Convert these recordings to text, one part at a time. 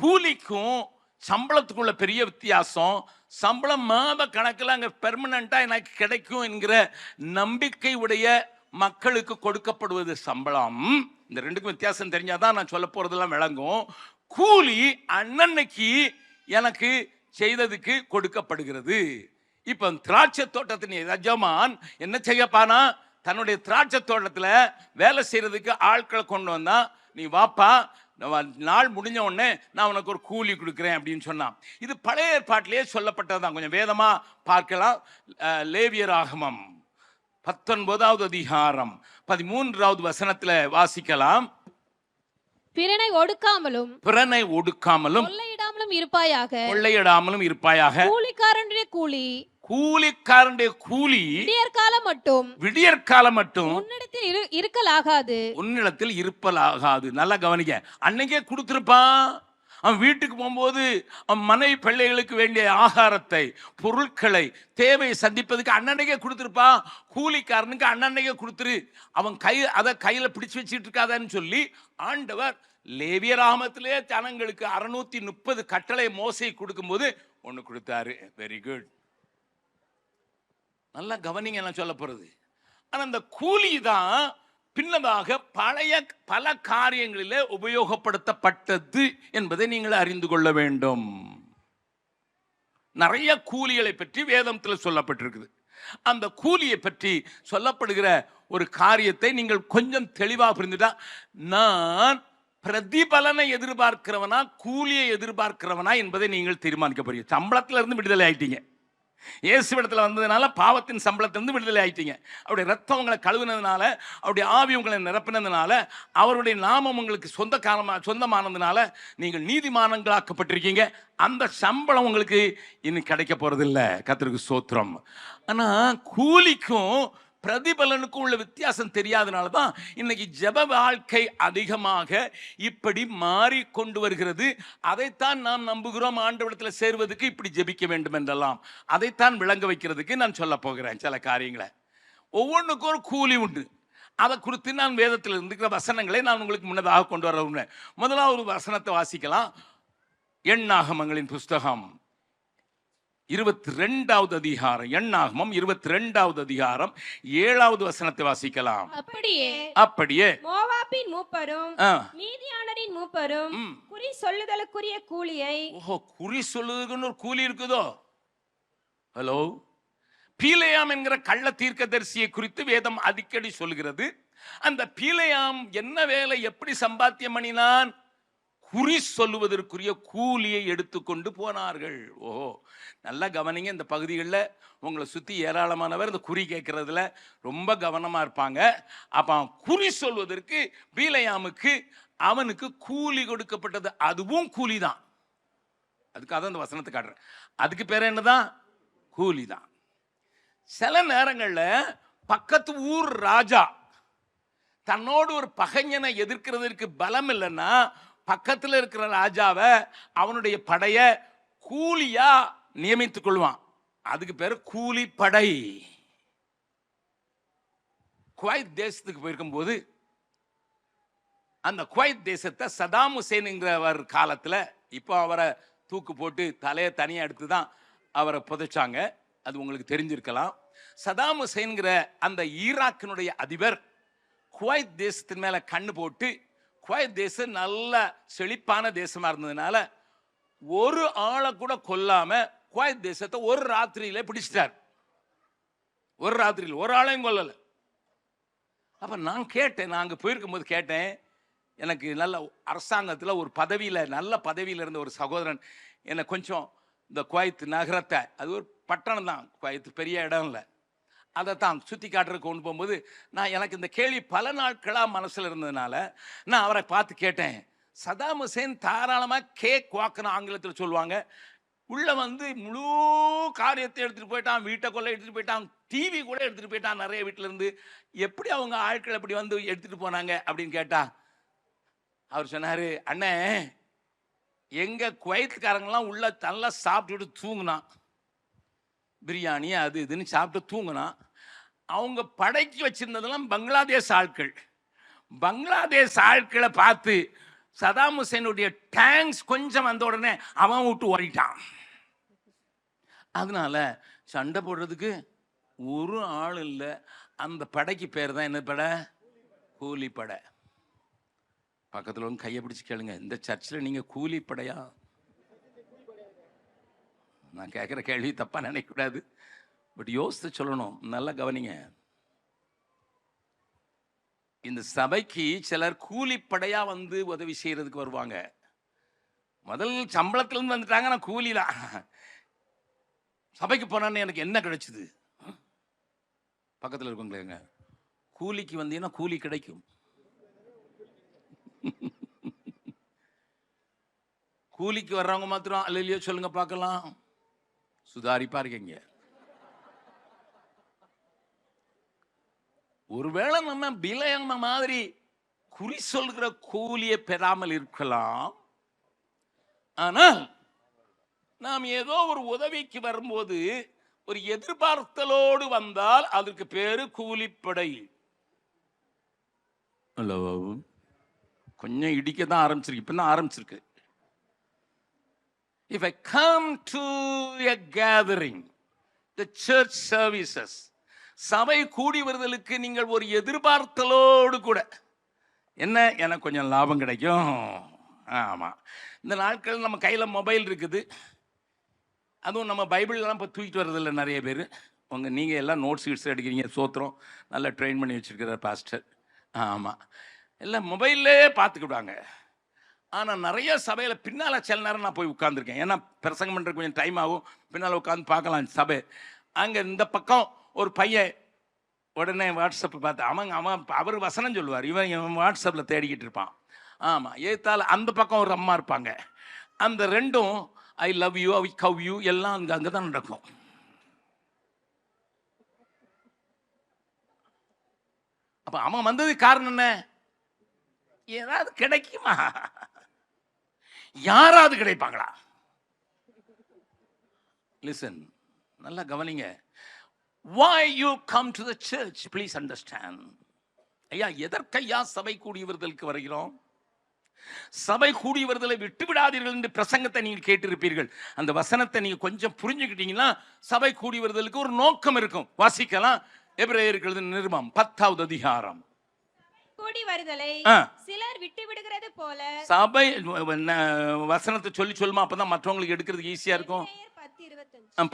கூலிக்கும் சம்பளத்துக்குள்ள பெரிய வித்தியாசம். சம்பளம் மாத கணக்கில் அங்கே பெர்மனண்ட்டாக எனக்கு கிடைக்கும் என்கிற நம்பிக்கை உடைய மக்களுக்கு கொடுக்கப்படுவது சம்பளம். இந்த ரெண்டுக்கும் வித்தியாசம் தெரிஞ்சாதான் நான் சொல்ல போகிறதெல்லாம் விளங்கும். கூலி அன்னன்னைக்கு எனக்கு செய்ததுக்கு கொடுக்கப்படுகிறது. இப்போ திராட்சை தோட்டத்தின் எஜமான் என்ன செய்யப்பானா தன்னுடைய திராட்சை தோட்டத்தில் வேலை செய்கிறதுக்கு ஆட்களை கொண்டு வந்தால் நீ வாப்பா நாள் முடிஞ்ச உடனே நான் உனக்கு ஒரு கூலி கொடுக்குறேன் அப்படின்னு சொன்னான். இது பழைய ஏற்பாட்டிலேயே சொல்லப்பட்டதுதான். கொஞ்சம் வேதமா பார்க்கலாம். லேவியர் ஆகமம். பத்தொன்பதாவது அதிகாரம். பதிமூன்றாவது வசனத்துல வாசிக்கலாம். பிறனை ஒடுக்காமலும் பிறனை ஒடுக்காமலும் கொள்ளையிடாமலும் இருப்பாயாக கொள்ளையிடாமலும் இருப்பாயாக கூலிக்காரனுடைய கூலி கூலிக்காரனுடைய கூலி விடியற்காலம் மட்டும். விடியற்காலம் மட்டும் உன்னிடத்தில் இரு இருக்கலாகாது. உன்னிடத்தில் இருப்பலாகாது. நல்லா கவனிக்க அன்னைக்கே கொடுத்துருப்பான். அவன் வீட்டுக்கு போகும்போது அவன் மனைவி பிள்ளைகளுக்கு வேண்டிய ஆகாரத்தை பொருட்களை தேவையை சந்திப்பதுக்கு அண்ணனைக்கே கொடுத்துருப்பான். கூலிக்காரனுக்கு அண்ணனைக்கே கொடுத்துரு. அவன் கை அதை கையில் பிடிச்சு வச்சுட்டு இருக்காதான்னு சொல்லி ஆண்டவர் லேவியராமத்திலே ஜனங்களுக்கு அறுநூத்தி முப்பது கட்டளை மோசை கொடுக்கும்போது ஒன்று கொடுத்தாரு. வெரி குட் நல்லா கவனிங்க நான் சொல்ல போகிறது ஆனால் அந்த கூலி தான் பின்னதாக பழைய பல காரியங்களில் உபயோகப்படுத்தப்பட்டது என்பதை நீங்கள் அறிந்து கொள்ள வேண்டும். நிறைய கூலிகளை பற்றி வேதத்தில் சொல்லப்பட்டிருக்குது. அந்த கூலியை பற்றி சொல்லப்படுகிற ஒரு காரியத்தை நீங்கள் கொஞ்சம் தெளிவாக புரிந்துட்டா நான் பிரதிபலனை எதிர்பார்க்கிறவனா கூலியை எதிர்பார்க்கிறவனா என்பதை நீங்கள் தீர்மானிக்க போறீங்க. சம்பளத்திலிருந்து விடுதலை ஆயிட்டீங்க. இயேசுவிடத்தில் வந்ததுனால பாவத்தின் சம்பளத்திலிருந்து விடுதலை ஆயிட்டீங்க. அவருடைய ரத்தம் உங்களை கழுவுனதுனால அவருடைய ஆவி உங்களை நிரப்பினதுனால அவருடைய நாமம் உங்களுக்கு சொந்த காலமா சொந்தமானதுனால நீங்கள் நீதிமானங்களாக்கப்பட்டிருக்கீங்க அந்த சம்பளம் உங்களுக்கு இன்னும் கிடைக்க போகிறதில்ல கத்திரிக்கு சோத்திரம் ஆனால் கூலிக்கும் பிரதிபலனுக்கும் உள்ள வித்தியாசம் தெரியாதனால தான் இன்னைக்கு ஜெப வாழ்க்கை அதிகமாக இப்படி மாறி கொண்டு வருகிறது. அதைத்தான் நாம் நம்புகிறோம். ஆண்டவடத்தில் சேர்வதுக்கு இப்படி ஜெபிக்க வேண்டும் என்றெல்லாம். அதைத்தான் விளங்க வைக்கிறதுக்கு நான் சொல்ல போகிறேன் சில காரியங்களை. ஒவ்வொன்றுக்கும் ஒரு கூலி உண்டு. அதை குறித்து நான் வேதத்தில் இருக்கிற வசனங்களை நான் உங்களுக்கு முன்னதாக கொண்டு வர முதலாவது ஒரு வசனத்தை வாசிக்கலாம். எண்ணாகமங்களின் புஸ்தகம். இருபத்தி ரெண்டாவது அதிகாரம். எண்ணாகமம் இருபத்தி ரெண்டாவது அதிகாரம். ஏழாவது வசனத்தை வாசிக்கலாம். அப்படியே அப்படியே. மோவாபின் மூப்பரும் மீதியானரின் மூப்பரும். குறி சொல்லுதலுக்குரிய கூலியை ஓஹோ குறி சொல்லுறதுக்குன்னு ஒரு கூலி இருக்குதோ? ஹலோ பீலையாம் என்கிற கள்ள தீர்க்கதரிசியை குறித்து வேதம் அடிக்கடி சொல்கிறது அந்த பீலையாம் என்ன வேலை எப்படி சம்பாத்தியம் பண்ணினான்? குறி சொல்லுவதற்குரிய கூலியை எடுத்துக்கொண்டு போனார்கள். ஓஹோ நல்லா கவனிங்க இந்த பகுதிகளில் உங்களை சுற்றி ஏராளமானவர் இந்த குறி கேட்குறதுல ரொம்ப கவனமாக இருப்பாங்க. அப்போ அவன் குறி சொல்வதற்கு பீலையாமுக்கு அவனுக்கு கூலி கொடுக்கப்பட்டது அதுவும் கூலி தான். அதுக்காக தான் இந்த வசனத்தை காட்டுறேன். அதுக்கு பேர் என்ன தான் கூலி தான். சில நேரங்களில் பக்கத்து ஊர் ராஜா தன்னோடு ஒரு பகைஞனை எதிர்க்கிறதற்கு பலம் இல்லைன்னா பக்கத்தில் இருக்கிற ராஜாவை அவனுடைய படையை கூலியா நியமித்துக் கொள்வான். அதுக்கு பேர் கூலி படை. குவைத் தேசத்துக்கு போயிருக்கும்போது அந்த குவைத் தேசத்தை சதாம் ஹுசேனுங்கிறவர் காலத்தில் இப்போ அவரை தூக்கு போட்டு தலையை தனியாக எடுத்து தான் அவரை புதைச்சாங்க. அது உங்களுக்கு தெரிஞ்சிருக்கலாம். சதாம் ஹுசேன்கிற அந்த ஈராக்கினுடைய அதிபர் குவைத் தேசத்தின் மேலே கண்ணு போட்டு குவைத் தேசம் நல்ல செழிப்பான தேசமாக இருந்ததுனால ஒரு ஆளை கூட கொல்லாமல் குவைத் தேசத்தை ஒரு ராத்திரியில் பிடிச்சிட்டார். ஒரு ராத்திரியில் ஒரு ஆளையும் கொல்லலை. அப்போ நான் கேட்டேன் நான் அங்கே போயிருக்கும்போது கேட்டேன் எனக்கு நல்ல அரசாங்கத்தில் ஒரு பதவியில் நல்ல பதவியில் இருந்த ஒரு சகோதரன் என்னை கொஞ்சம் இந்த குவைத் நகரத்தை அது ஒரு பட்டணம் தான் குவைத்து பெரிய இடம் இல்லை அதை தான் சுற்றி காட்டுறதுக்கு கொண்டு போகும்போது நான் எனக்கு இந்த கேள்வி பல நாட்களாக மனசில் இருந்ததுனால நான் அவரை பார்த்து கேட்டேன். சதாம் ஹுசேன் தாராளமாக கேக் வாக்குன்னு ஆங்கிலத்தில் சொல்லுவாங்க. உள்ளே வந்து முழு காரியத்தை எடுத்துகிட்டு போயிட்டான் வீட்டை கொள்ள எடுத்துகிட்டு போயிட்டான் டிவி கூட எடுத்துகிட்டு போயிட்டான் நிறைய வீட்டிலேருந்து எப்படி அவங்க ஆட்கள் அப்படி வந்து எடுத்துகிட்டு போனாங்க அப்படின்னு கேட்டால் அவர் சொன்னார் அண்ணே எங்கள் குவைத்துக்காரங்களாம் உள்ள நல்லா சாப்பிட்டுட்டு தூங்கினான். பிரியாணி அது இதுன்னு சாப்பிட்டு தூங்கினான் அவங்க படைக்கு வச்சிருந்ததெல்லாம் பங்களாதேஷ் ஆட்கள். பங்களாதேஷ் ஆட்களை பார்த்து சதாம் ஹுசேனுடைய டேங்க்ஸ் கொஞ்சம் வந்த உடனே அவன் விட்டு ஓடிட்டான். அதனால சண்டை போடுறதுக்கு ஒரு ஆள் இல்லை. அந்த படைக்கு பேர் தான் என்ன படை? கூலி படை பக்கத்தில் வந்து கையை பிடிச்சி கேளுங்க. இந்த சர்ச்சில் நீங்கள் கூலி படையா நான் கேட்குற கேள்வி தப்பாக நினைக்கக்கூடாது பட் யோசித்து சொல்லணும் நல்லா கவனிங்க. இந்த சபைக்கு சிலர் கூலிப்படையாக வந்து உதவி செய்கிறதுக்கு வருவாங்க. முதல் சம்பளத்துலேருந்து வந்துட்டாங்க நான் கூலி தான் சபைக்கு போனான்னு எனக்கு என்ன கிடைச்சிது? பக்கத்தில் இருக்கவங்களேங்க கூலிக்கு வந்தீங்கன்னா கூலி கிடைக்கும். கூலிக்கு வர்றவங்க மாத்திரம் அல்லையோ சொல்லுங்க பார்க்கலாம். சுதாரிப்பா இருக்கீங்க. ஒருவேளை நம்ம பிலயம்ம மாதிரி குறி சொல்கிற கூலியை பெறாமல் இருக்கலாம். ஆனால் நாம் ஏதோ ஒரு உதவிக்கு வரும்போது ஒரு எதிர்பார்த்தலோடு வந்தால் அதற்கு பேரு கூலிப்படை. அல்லவா கொஞ்சம் இடிக்க தான் ஆரம்பிச்சிருக்கு இப்போ தான் ஆரம்பிச்சிருக்கு. If I come to a gathering the church services சபை கூடி வருதலுக்கு நீங்கள் ஒரு எதிர்பார்த்தலோடு கூட என்ன? எனக்கு கொஞ்சம் லாபம் கிடைக்கும். ஆமாம் இந்த நாட்கள் நம்ம கையில் மொபைல் இருக்குது. அதுவும் நம்ம பைபிள்லாம் இப்போ தூக்கிட்டு வர்றதில்ல நிறைய பேர். உங்கள் நீங்கள் எல்லாம் நோட்ஸ் கிட்ஸ் எடுக்கிறீங்க சோத்திரம். நல்லா ட்ரெயின் பண்ணி வச்சுருக்கிறார் பாஸ்டர். ஆமாம் எல்லாம் மொபைல்லே பார்த்துக்கிடுவாங்க. ஆனால் நிறைய சபையில் பின்னால் சில நேரம் நான் போய் உட்காந்துருக்கேன் ஏன்னா பிரசங்கம் பண்ணுறதுக்கு கொஞ்சம் டைம் ஆகும். பின்னால் உட்காந்து பார்க்கலாம் சபை. அங்கே இந்த பக்கம் ஒரு பையன் உடனே வாட்ஸ்அப்பை பார்த்து அவன் அவன் அவர் வசனம் சொல்லுவார். இவன் இவன் வாட்ஸ்அப்பில் தேடிக்கிட்டு இருப்பான். ஆமாம் ஏத்தால் அந்த பக்கம் ஒரு அம்மா இருப்பாங்க. அந்த ரெண்டும் I love you I give you எல்லாம் அங்கே அங்கே தான் நடக்கும். அப்போ அவன் வந்தது காரணம் என்ன? ஏதாவது கிடைக்குமா? யாராவது கிடைப்பாங்களா? லிசன் நல்லா கவனிங்க. Why you come to the church please understand ஐயா எதற்கையா சபை கூடியவர்களுக்கு வருகிறோம்? சபை கூடியவர்களை விட்டு விடாதீர்கள் என்று பிரசங்கத்தை நீங்கள் கேட்டிருப்பீர்கள். அந்த வசனத்தை நீங்க கொஞ்சம் புரிஞ்சுக்கிட்டீங்கன்னா சபை கூடியவர்களுக்கு ஒரு நோக்கம் இருக்கும். வாசிக்கலாம். எபிரேயர்களது நிருபம் பத்தாவது அதிகாரம். கூடி வருதலை. சிலர் விட்டு விடுகிறது போல சபை வசனத்தை சொல்லி சொல்லுமா? அப்பதான் மற்றவங்களுக்கு எடுக்கிறதுக்கு ஈஸியா இருக்கும்.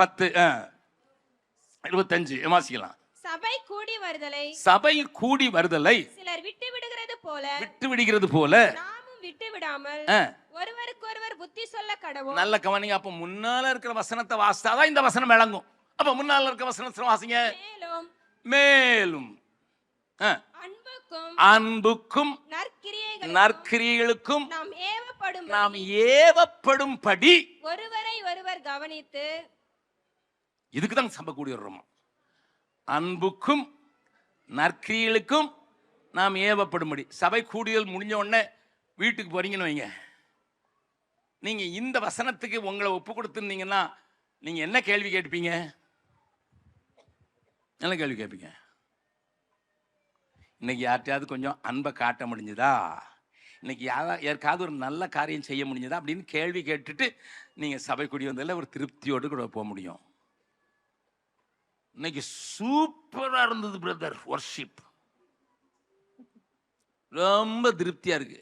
பத்து இருபத்தஞ்சு. வாசிக்கலாம் சபை கூடி வருதலை சபை கூடி வருதலை சிலர் விட்டு விடுகிறது போல விட்டு விடுகிறது போல விட்டு விடாமல் ஒருவருக்கொருவர் புத்தி சொல்ல கடவோம். நல்ல கவனிங்க அப்ப முன்னால இருக்கிற வசனத்தை வாசித்தாதான் இந்த வசனம் விளங்கும். அப்ப முன்னால இருக்கிற வசனத்தை வாசிங்க. மேலும் மேலும் அன்புக்கும் நற்கிரியைகளுக்கும் நாம் ஏவப்படும் நாம் ஏவப்படும்படி ஒருவரை ஒருவர் கவனித்து இதுக்கு தான் சபை கூடி வர்றோம்? அன்புக்கும் நற்கிரியைகளுக்கும் நாம் ஏவப்படும்படி. சபை கூடியல் முடிஞ்ச உடனே வீட்டுக்கு போறீங்கன்னு வைங்க. நீங்க இந்த வசனத்துக்கு உங்களை ஒப்பு கொடுத்துருந்தீங்கன்னா நீங்க என்ன கேள்வி கேட்பீங்க? என்ன கேள்வி கேட்பீங்க? இன்னைக்கு யார்கிட்டயாவது கொஞ்சம் அன்பை காட்ட முடிஞ்சுதா? இன்னைக்கு யாரா யாருக்காவது ஒரு நல்ல காரியம் செய்ய முடிஞ்சதா? அப்படின்னு கேள்வி கேட்டுட்டு நீங்கள் சபை கூடி வந்ததில் ஒரு திருப்தியோடு கூட போக முடியும். இன்னைக்கு சூப்பராக இருந்தது பிரதர் ஒர்ஷிப் ரொம்ப திருப்தியாக இருக்கு.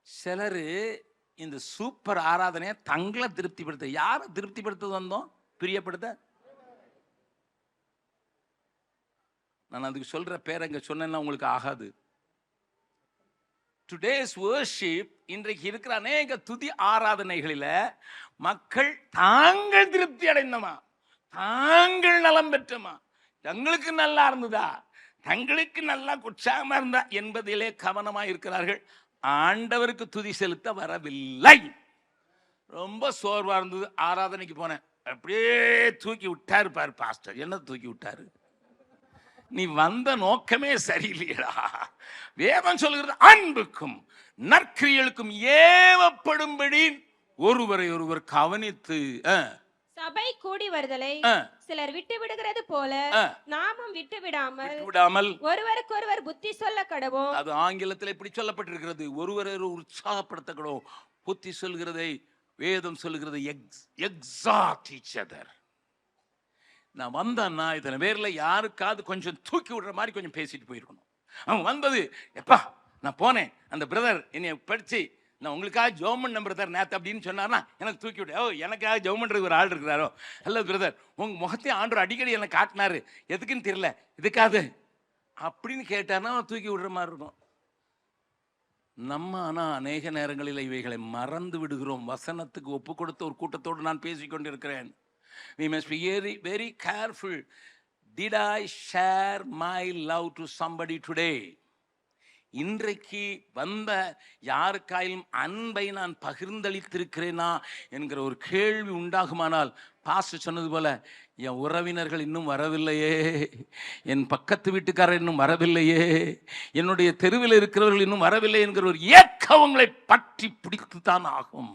சிலர் இந்த சூப்பர் ஆராதனையை தங்களை திருப்திப்படுத்த யாரை திருப்திப்படுத்த வந்தோம்? பிரியப்படுத்த? நான் அதுக்கு சொல்கிற பேர் அங்கே சொன்னேன்னா உங்களுக்கு ஆகாது. டுடேஸ் வேர்ஷிப் இன்றைக்கு இருக்கிற அநேக துதி ஆராதனைகளில் மக்கள் தாங்கள் திருப்தி அடைந்தமா? தாங்கள் நலம் பெற்றமா? தங்களுக்கு நல்லா இருந்ததா? தங்களுக்கு நல்லா உற்சாகமா இருந்தா? என்பதிலே கவனமாக இருக்கிறார்கள். ஆண்டவருக்கு துதி செலுத்த வரவில்லை. ரொம்ப சோர்வாக இருந்தது. ஆராதனைக்கு போனேன். அப்படியே தூக்கி விட்டாரு பாரு பாஸ்டர். என்ன தூக்கி விட்டாரு? நீ வந்த நோக்கமே சரியில்லையடா. வேதம் சொல்கிறது அன்புக்கும் நற்கிரியலுக்கும் ஏவப்படும்படி ஒருவரை ஒருவர் கவனித்து சபை கூடி வருதலை சிலர் விட்டு விடுகிறது போல நாமும் விட்டு விடாமல் விடாமல் ஒருவருக்கொருவர் புத்தி சொல்ல கடவோம். அது ஆங்கிலத்தில் இப்படி சொல்லப்பட்டிருக்கிறது? ஒருவரை உற்சாகப்படுத்தக்கூடும் புத்தி சொல்கிறதை வேதம் சொல்கிறது எக்ஸாட் each other நான் வந்தேன்னா இத்தனை பேரில் யாருக்காவது கொஞ்சம் தூக்கி விடுற மாதிரி கொஞ்சம் பேசிட்டு போயிருக்கணும். அவன் வந்தது எப்பா நான் போனேன். அந்த பிரதர் என்னை படிச்சு நான் உங்களுக்காக ஜோமன் பிரதர் நேத்து அப்படின்னு சொன்னார்னா எனக்கு தூக்கி விடு. ஓ எனக்காக ஜோமன்றது ஒரு ஆள் இருக்கிறாரோ? ஹலோ பிரதர் உங்கள் முகத்தையும் ஆண்டு அடிக்கடி எனக்கு காட்டினாரு. எதுக்குன்னு தெரியல. இதுக்காது அப்படின்னு கேட்டார்னா அவன் தூக்கி விடுற மாதிரி இருக்கும். நம்ம ஆனால் அநேக நேரங்களில் இவைகளை மறந்து விடுகிறோம். வசனத்துக்கு ஒப்பு கொடுத்த ஒரு கூட்டத்தோடு நான் பேசிக்கொண்டிருக்கிறேன். We must be very very careful. Did i share my love to somebody today? இன்றைக்கு வந்த யாருக்காயிலும் அன்பை நான் பகிர்ந்தளித்திருக்கிறேனா என்கிற ஒரு கேள்வி உண்டாகுமானால் பாச சொன்னது போல என் உறவினர்கள் இன்னும் வரவில்லையே. என் பக்கத்து வீட்டுக்காரர் இன்னும் வரவில்லையே. என்னுடைய தெருவில் இருக்கிறவர்கள் இன்னும் வரவில்லை என்கிற ஒரு ஏக்கம் அவங்களை பற்றி பிடித்து தான் ஆகும்.